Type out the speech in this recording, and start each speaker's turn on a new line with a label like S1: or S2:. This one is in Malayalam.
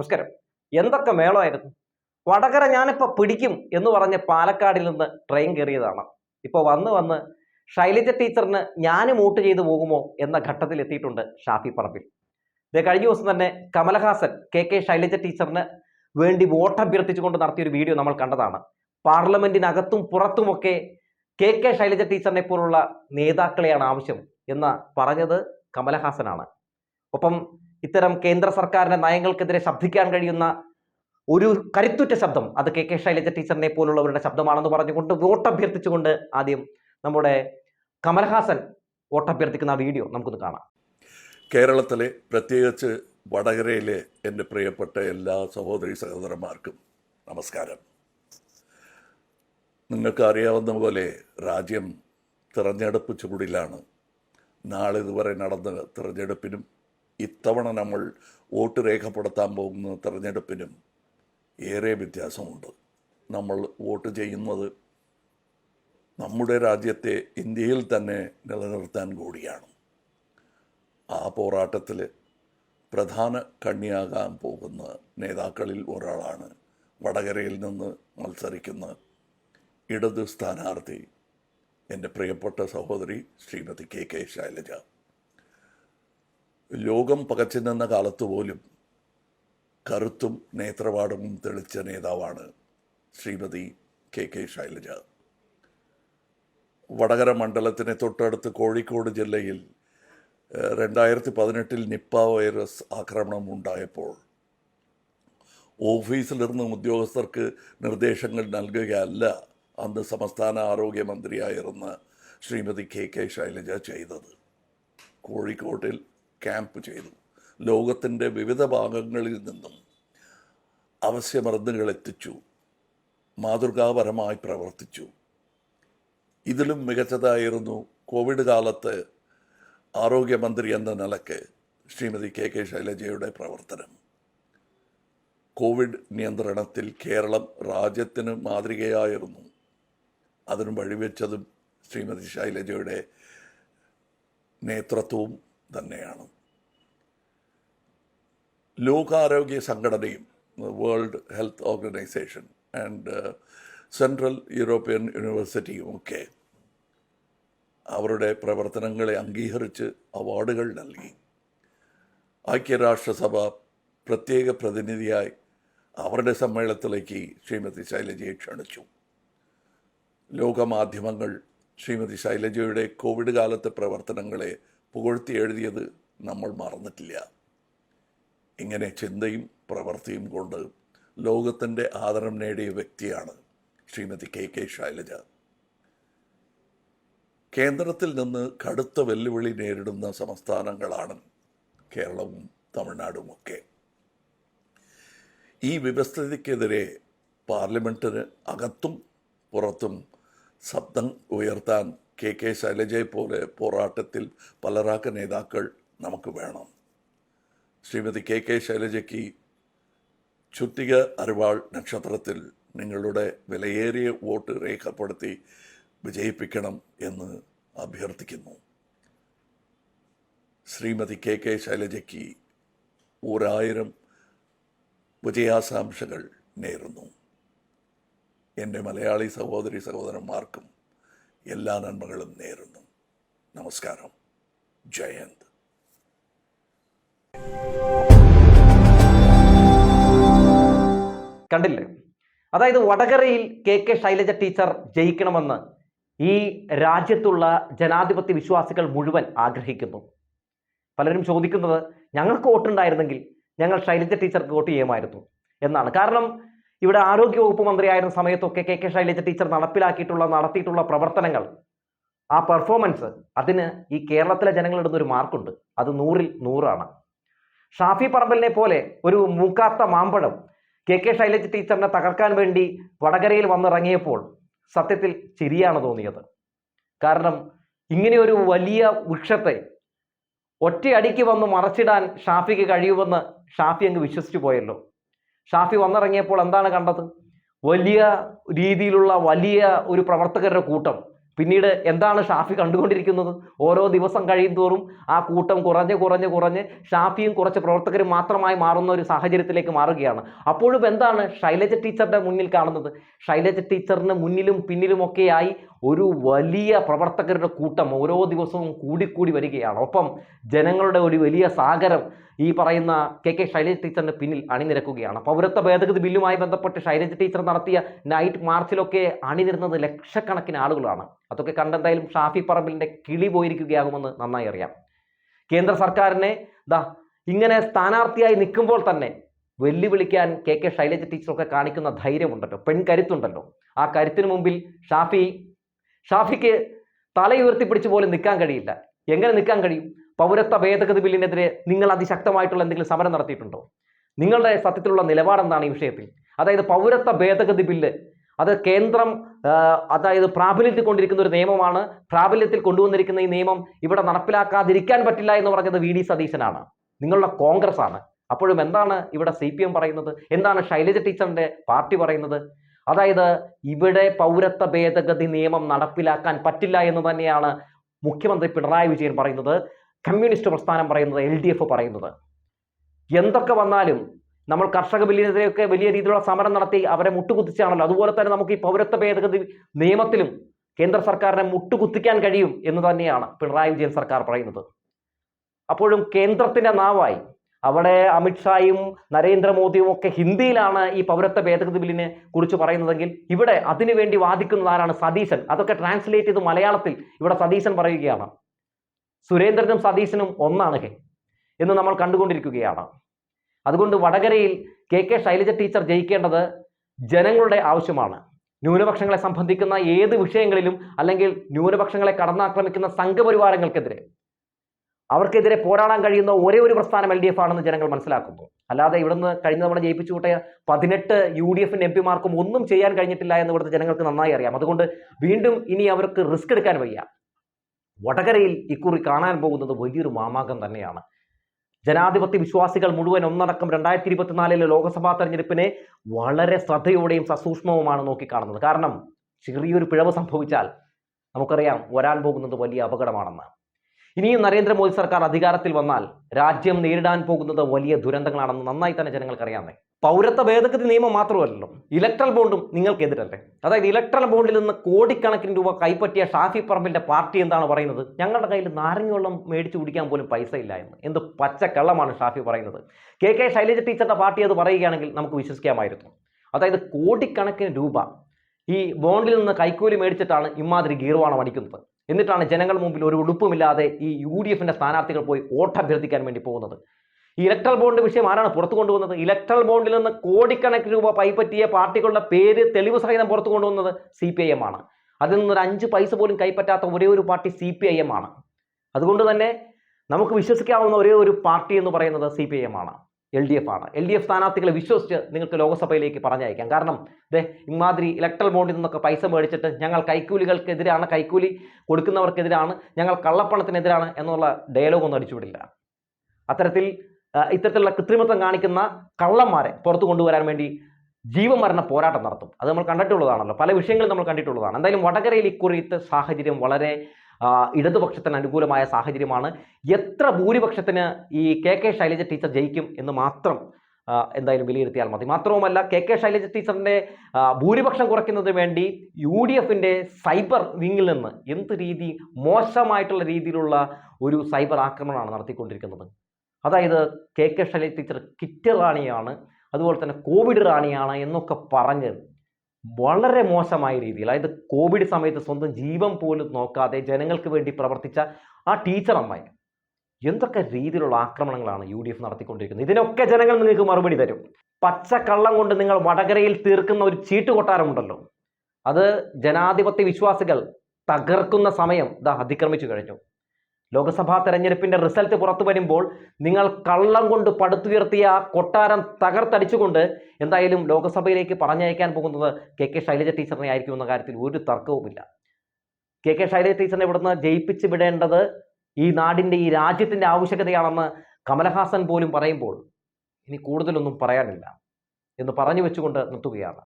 S1: നമസ്കാരം. എന്തൊക്കെ മേളമായിരുന്നു? വടകര ഞാനിപ്പോൾ പിടിക്കും എന്ന് പറഞ്ഞ് പാലക്കാടിൽ നിന്ന് ട്രെയിൻ കയറിയതാണ്. ഇപ്പോൾ വന്ന് വന്ന് ശൈലജ ടീച്ചറിന് ഞാനും വോട്ട് ചെയ്തു പോകുമോ എന്ന ഘട്ടത്തിൽ എത്തിയിട്ടുണ്ട് ഷാഫി പറമ്പിൽ. ഇത് കഴിഞ്ഞ ദിവസം തന്നെ കമലഹാസൻ കെ കെ ശൈലജ ടീച്ചറിന് വേണ്ടി വോട്ട് അഭ്യർത്ഥിച്ചുകൊണ്ട് നടത്തിയൊരു വീഡിയോ നമ്മൾ കണ്ടതാണ്. പാർലമെന്റിനകത്തും പുറത്തുമൊക്കെ കെ കെ ശൈലജ ടീച്ചറിനെ പോലുള്ള നേതാക്കളെയാണ് ആവശ്യം എന്ന് പറഞ്ഞത് കമലഹാസനാണ്. ഒപ്പം ഇത്തരം കേന്ദ്ര സർക്കാരിന്റെ നയങ്ങൾക്കെതിരെ ശബ്ദിക്കാൻ കഴിയുന്ന ഒരു കരുത്തുറ്റ ശബ്ദം അത് കെ കെ ശൈലജ ടീച്ചറിനെ പോലുള്ളവരുടെ ശബ്ദമാണെന്ന് പറഞ്ഞുകൊണ്ട് വോട്ട് അഭ്യർത്ഥിച്ചുകൊണ്ട് ആദ്യം നമ്മുടെ കമൽഹാസൻ വോട്ട് അഭ്യർത്ഥിക്കുന്ന വീഡിയോ നമുക്കൊന്ന് കാണാം.
S2: കേരളത്തിലെ പ്രത്യേകിച്ച് വടകരയിലെ എന്റെ പ്രിയപ്പെട്ട എല്ലാ സഹോദരി സഹോദരന്മാർക്കും നമസ്കാരം. നിങ്ങൾക്ക് അറിയാവുന്ന പോലെ രാജ്യം തിരഞ്ഞെടുപ്പ് ചൂടിലാണ്. നാളെ ഇതുവരെ നടന്ന തിരഞ്ഞെടുപ്പിനും ഇത്തവണ നമ്മൾ വോട്ട് രേഖപ്പെടുത്താൻ പോകുന്ന തെരഞ്ഞെടുപ്പിനും ഏറെ വ്യത്യാസമുണ്ട്. നമ്മൾ വോട്ട് ചെയ്യുന്നത് നമ്മുടെ രാജ്യത്തെ ഇന്ത്യയിൽ തന്നെ നിലനിർത്താൻ കൂടിയാണ്. ആ പോരാട്ടത്തിൽ പ്രധാന കണ്ണിയാകാൻ പോകുന്ന നേതാക്കളിൽ ഒരാളാണ് വടകരയിൽ നിന്ന് മത്സരിക്കുന്ന ഇടത് സ്ഥാനാർത്ഥി എന്റെ പ്രിയപ്പെട്ട സഹോദരി ശ്രീമതി കെ കെ ശൈലജ. ലോകം പകച്ചു നിന്ന കാലത്ത് പോലും കറുത്തും നേത്രപാടവും തെളിച്ച നേതാവാണ് ശ്രീമതി കെ കെ ശൈലജ. വടകര മണ്ഡലത്തിന് തൊട്ടടുത്ത് കോഴിക്കോട് ജില്ലയിൽ രണ്ടായിരത്തി പതിനെട്ടിൽ നിപ്പ വൈറസ് ആക്രമണം ഉണ്ടായപ്പോൾ ഓഫീസിലിരുന്ന് ഉദ്യോഗസ്ഥർക്ക് നിർദ്ദേശങ്ങൾ നൽകുകയല്ല അന്ന് സംസ്ഥാന ആരോഗ്യമന്ത്രിയായിരുന്ന ശ്രീമതി കെ കെ ശൈലജ ചെയ്തത്. കോഴിക്കോട്ടിൽ ക്യാമ്പ് ചെയ്തു. ലോകത്തിന്റെ വിവിധ ഭാഗങ്ങളിൽ നിന്നും അവശ്യമരുന്നുകൾ എത്തിച്ചു. മാതൃകാപരമായി പ്രവർത്തിച്ചു. ഇതിലും മികച്ചതായിരുന്നു കോവിഡ് കാലത്ത് ആരോഗ്യമന്ത്രി എന്ന നിലയ്ക്ക് ശ്രീമതി കെ കെ ശൈലജയുടെ പ്രവർത്തനം. കോവിഡ് നിയന്ത്രണത്തിൽ കേരളം രാജ്യത്തിന് മാതൃകയായിരുന്നു. അതിന് വഴിവെച്ചതും ശ്രീമതി ശൈലജയുടെ നേതൃത്വവും തന്നെയാണ്. ലോകാരോഗ്യ സംഘടനയും world health organisation and central European യൂണിവേഴ്സിറ്റിയും ഒക്കെ അവരുടെ പ്രവർത്തനങ്ങളെ അംഗീകരിച്ച് അവാർഡുകൾ നൽകി. ഐക്യരാഷ്ട്രസഭ പ്രത്യേക പ്രതിനിധിയായി അവരുടെ സമ്മേളനത്തിലേക്ക് ശ്രീമതി ശൈലജയെ ക്ഷണിച്ചു. ലോകമാധ്യമങ്ങൾ ശ്രീമതി ശൈലജയുടെ കോവിഡ് കാലത്തെ പ്രവർത്തനങ്ങളെ പുകഴ്ത്തി എഴുതിയത് നമ്മൾ മറന്നിട്ടില്ല. ഇങ്ങനെ ചിന്തയും പ്രവൃത്തിയും കൊണ്ട് ലോകത്തിന്റെ ആദരം നേടിയ വ്യക്തിയാണ് ശ്രീമതി കെ കെ ശൈലജ. കേന്ദ്രത്തിൽ നിന്ന് കടുത്ത വെല്ലുവിളി നേരിടുന്ന സംസ്ഥാനങ്ങളാണ് കേരളവും തമിഴ്നാടുമൊക്കെ. ഈ വ്യവസ്ഥിതിക്കെതിരെ പാർലമെന്റിന് അകത്തും പുറത്തും ശബ്ദം ഉയർത്താൻ കെ കെ ശൈലജയെ പോലെ പോരാട്ടത്തിൽ പലരാക്ക നേതാക്കൾ നമുക്ക് വേണം. ശ്രീമതി കെ കെ ശൈലജയ്ക്ക് ചുറ്റിക അരിവാൾ നക്ഷത്രത്തിൽ നിങ്ങളുടെ വിലയേറിയ വോട്ട് രേഖപ്പെടുത്തി വിജയിപ്പിക്കണം എന്ന് അഭ്യർത്ഥിക്കുന്നു. ശ്രീമതി കെ കെ ശൈലജയ്ക്ക് ഒരായിരം വിജയാശാംസകൾ നേരുന്നു. എന്റെ മലയാളി സഹോദരി സഹോദരന്മാർക്കും എല്ലാ നന്മകളും നേരുന്നു. നമസ്കാരം. ജയന്ത്
S1: കണ്ടില്ലേ? അതായത് വടകരയിൽ കെ കെ ശൈലജ ടീച്ചർ ജയിക്കണമെന്ന് ഈ രാജ്യത്തുള്ള ജനാധിപത്യ വിശ്വാസികൾ മുഴുവൻ ആഗ്രഹിക്കുന്നു. പലരും ചോദിക്കുന്നത് ഞങ്ങൾക്ക് വോട്ടുണ്ടായിരുന്നെങ്കിൽ ഞങ്ങൾ ശൈലജ ടീച്ചർക്ക് വോട്ട് ചെയ്യുമായിരുന്നു എന്നാണ്. കാരണം ഇവിടെ ആരോഗ്യ വകുപ്പ് മന്ത്രിയായിരുന്ന സമയത്തൊക്കെ കെ കെ ശൈലജ ടീച്ചർ നടപ്പിലാക്കിയിട്ടുള്ള നടത്തിയിട്ടുള്ള പ്രവർത്തനങ്ങൾ ആ പെർഫോമൻസ് അതിന് ഈ കേരളത്തിലെ ജനങ്ങളിടുന്ന ഒരു മാർക്കുണ്ട്. അത് നൂറിൽ നൂറാണ്. ഷാഫി പറമ്പലിനെ പോലെ ഒരു മൂക്കാത്ത മാമ്പഴം കെ കെ ശൈലജ ടീച്ചറിനെ തകർക്കാൻ വേണ്ടി വടകരയിൽ വന്നിറങ്ങിയപ്പോൾ സത്യത്തിൽ ചിരിയാണ് തോന്നിയത്. കാരണം ഇങ്ങനെയൊരു വലിയ വൃക്ഷത്തെ ഒറ്റയടിക്ക് വന്ന് മറച്ചിടാൻ ഷാഫിക്ക് കഴിയുമെന്ന് ഷാഫി അങ്ങ് വിശ്വസിച്ചു പോയല്ലോ. ഷാഫി വന്നിറങ്ങിയപ്പോൾ എന്താണ് കണ്ടത്? വലിയ രീതിയിലുള്ള വലിയ ഒരു പ്രവർത്തകരുടെ കൂട്ടം. പിന്നീട് എന്താണ് ഷാഫി കണ്ടുകൊണ്ടിരിക്കുന്നത്? ഓരോ ദിവസം കഴിയും തോറും ആ കൂട്ടം കുറഞ്ഞ് കുറഞ്ഞ് കുറഞ്ഞ് ഷാഫിയും കുറച്ച് പ്രവർത്തകരും മാത്രമായി മാറുന്ന ഒരു സാഹചര്യത്തിലേക്ക് മാറുകയാണ്. അപ്പോഴും എന്താണ് ശൈലജ ടീച്ചറുടെ മുന്നിൽ കാണുന്നത്? ശൈലജ ടീച്ചറിന് മുന്നിലും പിന്നിലുമൊക്കെയായി ഒരു വലിയ പ്രവർത്തകരുടെ കൂട്ടം ഓരോ ദിവസവും കൂടിക്കൂടി വരികയാണ്. ഒപ്പം ജനങ്ങളുടെ ഒരു വലിയ സാഗരം ഈ പറയുന്ന കെ കെ ശൈലജ ടീച്ചറിന് പിന്നിൽ അണിനിരക്കുകയാണ്. പൗരത്വ ഭേദഗതി ബില്ലുമായി ബന്ധപ്പെട്ട് ശൈലജ ടീച്ചർ നടത്തിയ നൈറ്റ് മാർച്ചിലൊക്കെ അണിനിരുന്നത് ലക്ഷക്കണക്കിന് ആളുകളാണ്. അതൊക്കെ കണ്ടെന്തായാലും ഷാഫി പറമ്പിലിന്റെ കിളി പോയിരിക്കുകയാകുമെന്ന് നന്നായി അറിയാം. കേന്ദ്ര സർക്കാരിനെ ദാ ഇങ്ങനെ സ്ഥാനാർത്ഥിയായി നിൽക്കുമ്പോൾ തന്നെ വെല്ലുവിളിക്കാൻ കെ കെ ശൈലജ ടീച്ചറൊക്കെ കാണിക്കുന്ന ധൈര്യമുണ്ടല്ലോ പെൺകരുത്തുണ്ടല്ലോ. ആ കരുത്തിന് മുമ്പിൽ ഷാഫി ഷാഫിക്ക് തലയുയർത്തിപ്പിടിച്ച് പോലും നിൽക്കാൻ കഴിയില്ല. എങ്ങനെ നിൽക്കാൻ കഴിയും? പൗരത്വ ഭേദഗതി ബില്ലിനെതിരെ നിങ്ങൾ അതിശക്തമായിട്ടുള്ള എന്തെങ്കിലും സമരം നടത്തിയിട്ടുണ്ടോ? നിങ്ങളുടെ സത്യത്തിലുള്ള നിലപാട് എന്താണ് ഈ വിഷയത്തിൽ? അതായത് പൗരത്വ ഭേദഗതി ബില്ല് അത് കേന്ദ്രം അതായത് പ്രാബല്യത്തിൽ കൊണ്ടിരിക്കുന്ന ഒരു നിയമമാണ്. പ്രാബല്യത്തിൽ കൊണ്ടുവന്നിരിക്കുന്ന ഈ നിയമം ഇവിടെ നടപ്പിലാക്കാതിരിക്കാൻ പറ്റില്ല എന്ന് പറഞ്ഞത് വി. ഡി. സതീശനാണ്. നിങ്ങളുടെ കോൺഗ്രസ് ആണ് അപ്പോഴും എന്താണ് ഇവിടെ സി. പി. എം പറയുന്നത്? എന്താണ് ശൈലജ ടീച്ചറിന്റെ പാർട്ടി പറയുന്നത്? അതായത് ഇവിടെ പൗരത്വ ഭേദഗതി നിയമം നടപ്പിലാക്കാൻ പറ്റില്ല എന്ന് തന്നെയാണ് മുഖ്യമന്ത്രി പിണറായി വിജയൻ പറയുന്നത് കമ്മ്യൂണിസ്റ്റ് പ്രസ്ഥാനം പറയുന്നത് എൽ ഡി എഫ് പറയുന്നത്. എന്തൊക്കെ വന്നാലും നമ്മൾ കർഷക ബില്ലിനെതിരെയൊക്കെ വലിയ രീതിയിലുള്ള സമരം നടത്തി അവരെ മുട്ടുകുത്തിച്ചാണല്ലോ. അതുപോലെ തന്നെ നമുക്ക് ഈ പൗരത്വ ഭേദഗതി നിയമത്തിലും കേന്ദ്ര സർക്കാരിനെ മുട്ടുകുത്തിക്കാൻ കഴിയും എന്ന് തന്നെയാണ് പിണറായി വിജയൻ സർക്കാർ പറയുന്നത്. അപ്പോഴും കേന്ദ്രത്തിന്റെ നാവായി അവിടെ അമിത്ഷായും നരേന്ദ്രമോദിയും ഒക്കെ ഹിന്ദിയിലാണ് ഈ പൗരത്വ ഭേദഗതി ബില്ലിനെ കുറിച്ച് പറയുന്നതെങ്കിൽ ഇവിടെ അതിനുവേണ്ടി വാദിക്കുന്നത് ആരാണ്? സതീശൻ. അതൊക്കെ ട്രാൻസ്ലേറ്റ് ചെയ്ത് മലയാളത്തിൽ ഇവിടെ സതീശൻ പറയുകയാണ്. സുരേന്ദ്രനും സതീശനും ഒന്നാണ് ഹേ എന്ന് നമ്മൾ കണ്ടുകൊണ്ടിരിക്കുകയാണ്. അതുകൊണ്ട് വടകരയിൽ കെ കെ ശൈലജ ടീച്ചർ ജയിക്കേണ്ടത് ജനങ്ങളുടെ ആവശ്യമാണ്. ന്യൂനപക്ഷങ്ങളെ സംബന്ധിക്കുന്ന ഏത് വിഷയങ്ങളിലും അല്ലെങ്കിൽ ന്യൂനപക്ഷങ്ങളെ കടന്നാക്രമിക്കുന്ന സംഘപരിവാരങ്ങൾക്കെതിരെ. അവർക്കെതിരെ പോരാടാൻ കഴിയുന്ന ഒരേ ഒരു പ്രസ്ഥാനം എൽ ഡി എഫ് ആണെന്ന് ജനങ്ങൾ മനസ്സിലാക്കുന്നു. അല്ലാതെ ഇവിടുന്ന് കഴിഞ്ഞ തവണ ജയിപ്പിച്ചു കൂട്ടിയ പതിനെട്ട് യു ഡി എഫിന് എം പിമാർക്കും ഒന്നും ചെയ്യാൻ കഴിഞ്ഞിട്ടില്ല എന്ന് ഇവിടുത്തെ ജനങ്ങൾക്ക് നന്നായി അറിയാം. അതുകൊണ്ട് വീണ്ടും ഇനി അവർക്ക് റിസ്ക് എടുക്കാൻ വയ്യ. വടകരയിൽ ഇക്കുറി കാണാൻ പോകുന്നത് വലിയൊരു മാമാകം തന്നെയാണ്. ജനാധിപത്യ വിശ്വാസികൾ മുഴുവൻ ഒന്നടക്കം രണ്ടായിരത്തി ഇരുപത്തിനാലിലെ ലോക്സഭാ തെരഞ്ഞെടുപ്പിനെ വളരെ ശ്രദ്ധയോടെയും സസൂക്ഷ്മവുമാണ് നോക്കിക്കാണുന്നത്. കാരണം ചെറിയൊരു പിഴവ് സംഭവിച്ചാൽ നമുക്കറിയാം വരാൻ പോകുന്നത് വലിയ അപകടമാണെന്ന്. ഇനിയും നരേന്ദ്രമോദി സർക്കാർ അധികാരത്തിൽ വന്നാൽ രാജ്യം നേരിടാൻ പോകുന്നത് വലിയ ദുരന്തങ്ങളാണെന്ന് നന്നായി തന്നെ ജനങ്ങൾക്ക് അറിയാമേ പൗരത്വ ഭേദഗതി നിയമം മാത്രമല്ലല്ലോ ഇലക്ട്രൽ ബോണ്ടും നിങ്ങൾക്കെതിരല്ലേ? അതായത് ഇലക്ട്രൽ ബോണ്ടിൽ നിന്ന് കോടിക്കണക്കിന് രൂപ കൈപ്പറ്റിയ ഷാഫി പറമ്പിന്റെ പാർട്ടി എന്താണ് പറയുന്നത്? ഞങ്ങളുടെ കയ്യിൽ നാരങ്ങ വെള്ളം മേടിച്ചു കുടിക്കാൻ പോലും പൈസ ഇല്ല എന്ന് എന്ത് പച്ചക്കള്ളമാണ് ഷാഫി പറയുന്നത്. കെ കെ ശൈലജ ടീച്ചറുടെ പാർട്ടി അത് പറയുകയാണെങ്കിൽ നമുക്ക് വിശ്വസിക്കാമായിരുന്നു. അതായത് കോടിക്കണക്കിന് രൂപ ഈ ബോണ്ടിൽ നിന്ന് കൈക്കൂലി മേടിച്ചിട്ടാണ് ഇമാതിരി ഗീർവാണം അടിക്കുന്നത്. എന്നിട്ടാണ് ജനങ്ങൾ മുമ്പിൽ ഒരു ഉടുപ്പുമില്ലാതെ ഈ യു ഡി എഫിന്റെ സ്ഥാനാർത്ഥികൾ പോയി വോട്ടഭ്യർത്ഥിക്കാൻ വേണ്ടി പോകുന്നത്. ഈ ഇലക്ട്രൽ ബോണ്ട് വിഷയം ആരാണ് പുറത്തു കൊണ്ടുവന്നത്? ഇലക്ട്രൽ ബോണ്ടിൽ നിന്ന് കോടിക്കണക്കിന് രൂപ പൈപ്പറ്റിയ പാർട്ടികളുടെ പേര് തെളിവ് സഹിതം പുറത്തു കൊണ്ടുവന്നത് സി പി ഐ എം ആണ്. അതിൽ നിന്നൊരു അഞ്ച് പൈസ പോലും കൈപ്പറ്റാത്ത ഒരേ ഒരു party C P I M ആണ്. അതുകൊണ്ട് തന്നെ നമുക്ക് വിശ്വസിക്കാവുന്ന ഒരേ ഒരു പാർട്ടി എന്ന് പറയുന്നത് സി പി ഐ എം ആണ്. എൽ ഡി എഫ് ആണ്. എൽ ഡി എഫ് സ്ഥാനാർത്ഥികളെ വിശ്വസിച്ച് നിങ്ങൾക്ക് ലോക്സഭയിലേക്ക് പറഞ്ഞയക്കാം. കാരണം ദേ ഇമാതിരി ഇലക്ട്രൽ ബോണ്ടിൽ നിന്നൊക്കെ പൈസ മേടിച്ചിട്ട് ഞങ്ങൾ കൈക്കൂലികൾക്കെതിരാണ് കൈക്കൂലി കൊടുക്കുന്നവർക്കെതിരാണ് ഞങ്ങൾ കള്ളപ്പണത്തിനെതിരാണ് എന്നുള്ള ഡയലോഗ് ഒന്നും അടിച്ചുവിടില്ല അത്തരത്തിൽ ഇത്തരത്തിലുള്ള കൃത്രിമത്വം കാണിക്കുന്ന കള്ളന്മാരെ പുറത്തു കൊണ്ടുവരാൻ വേണ്ടി ജീവമരണ പോരാട്ടം നടത്തും. അത് നമ്മൾ കണ്ടിട്ടുള്ളതാണല്ലോ. പല വിഷയങ്ങളും നമ്മൾ കണ്ടിട്ടുള്ളതാണ്. എന്തായാലും വടകരയിൽ ഇക്കുറിയത്തെ സാഹചര്യം വളരെ ഇടതുപക്ഷത്തിന് അനുകൂലമായ സാഹചര്യമാണ്. എത്ര ഭൂരിപക്ഷത്തിന് ഈ കെ കെ ശൈലജ ടീച്ചർ ജയിക്കും എന്ന് മാത്രം എന്തായാലും വിലയിരുത്തിയാൽ മതി. മാത്രവുമല്ല കെ കെ ശൈലജ ടീച്ചറിന്റെ ഭൂരിപക്ഷം കുറയ്ക്കുന്നതിന് വേണ്ടി യു ഡി എഫിന്റെ സൈബർ വിങ്ങിൽ നിന്ന് എന്ത് രീതി മോശമായിട്ടുള്ള രീതിയിലുള്ള ഒരു സൈബർ ആക്രമണമാണ് നടത്തിക്കൊണ്ടിരിക്കുന്നത്. അതായത് K K Shailaja teacher kit റാണിയാണ് അതുപോലെ തന്നെ കോവിഡ് റാണിയാണ് എന്നൊക്കെ പറഞ്ഞ് വളരെ മോശമായ രീതിയിൽ അതായത് കോവിഡ് സമയത്ത് സ്വന്തം ജീവൻ പോലും നോക്കാതെ ജനങ്ങൾക്ക് വേണ്ടി പ്രവർത്തിച്ച ആ ടീച്ചർ അമ്മായി എന്തൊക്കെ രീതിയിലുള്ള ആക്രമണങ്ങളാണ് യു ഡി എഫ് നടത്തിക്കൊണ്ടിരിക്കുന്നത്? ഇതിനൊക്കെ ജനങ്ങൾ നിങ്ങൾക്ക് മറുപടി തരും. പച്ച പച്ചക്കള്ളം കൊണ്ട് നിങ്ങൾ വടകരയിൽ തീർക്കുന്ന ഒരു ചീട്ട് കൊട്ടാരമുണ്ടല്ലോ അത് ജനാധിപത്യ വിശ്വാസികൾ തകർക്കുന്ന സമയം ഇതാ അതിക്രമിച്ചു കഴിഞ്ഞു. ലോക്സഭാ തെരഞ്ഞെടുപ്പിന്റെ റിസൾട്ട് പുറത്തു വരുമ്പോൾ നിങ്ങൾ കള്ളം കൊണ്ട് പടുത്തുയർത്തിയ കൊട്ടാരം തകർത്തടിച്ചുകൊണ്ട് എന്തായാലും ലോക്സഭയിലേക്ക് പറഞ്ഞയക്കാൻ പോകുന്നത് കെ കെ ശൈലജ ടീച്ചറിനെ ആയിരിക്കും എന്ന കാര്യത്തിൽ ഒരു തർക്കവുമില്ല. കെ കെ ശൈലജ ടീച്ചറിനെ ഇവിടുന്ന് ജയിപ്പിച്ച് വിടേണ്ടത് ഈ നാടിന്റെ ഈ രാജ്യത്തിന്റെ ആവശ്യകതയാണെന്ന് കമലഹാസൻ പോലും പറയുമ്പോൾ ഇനി കൂടുതലൊന്നും പറയാനില്ല എന്ന് പറഞ്ഞു വെച്ചുകൊണ്ട് നിർത്തുകയാണ്.